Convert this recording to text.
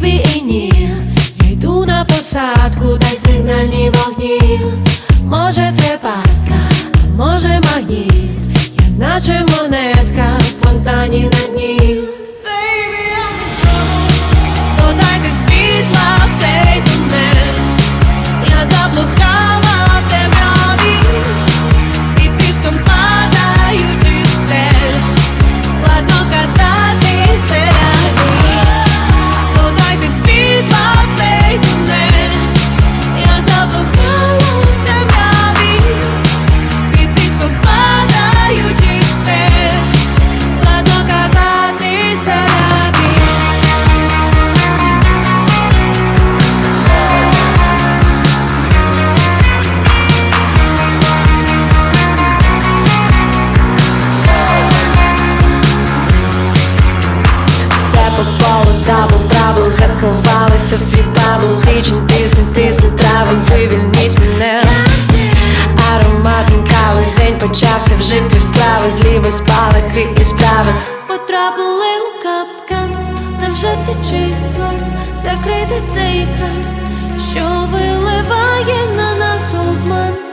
тобі і ні, я йду на посадку, дай сигнальні вогні. Може, це пастка, а може магніт, я наче монетка в фонтані на дні. попало, дабл, дабл заховалися в свій бабл. Січень, тисне, тисне, травень, вивільніть мене. Ароматом кави день почався, вже пів справи, зліва спалахи і справи. Потрапили у капкан, там вже це чисто, закрити цей край, що виливає на нас обман.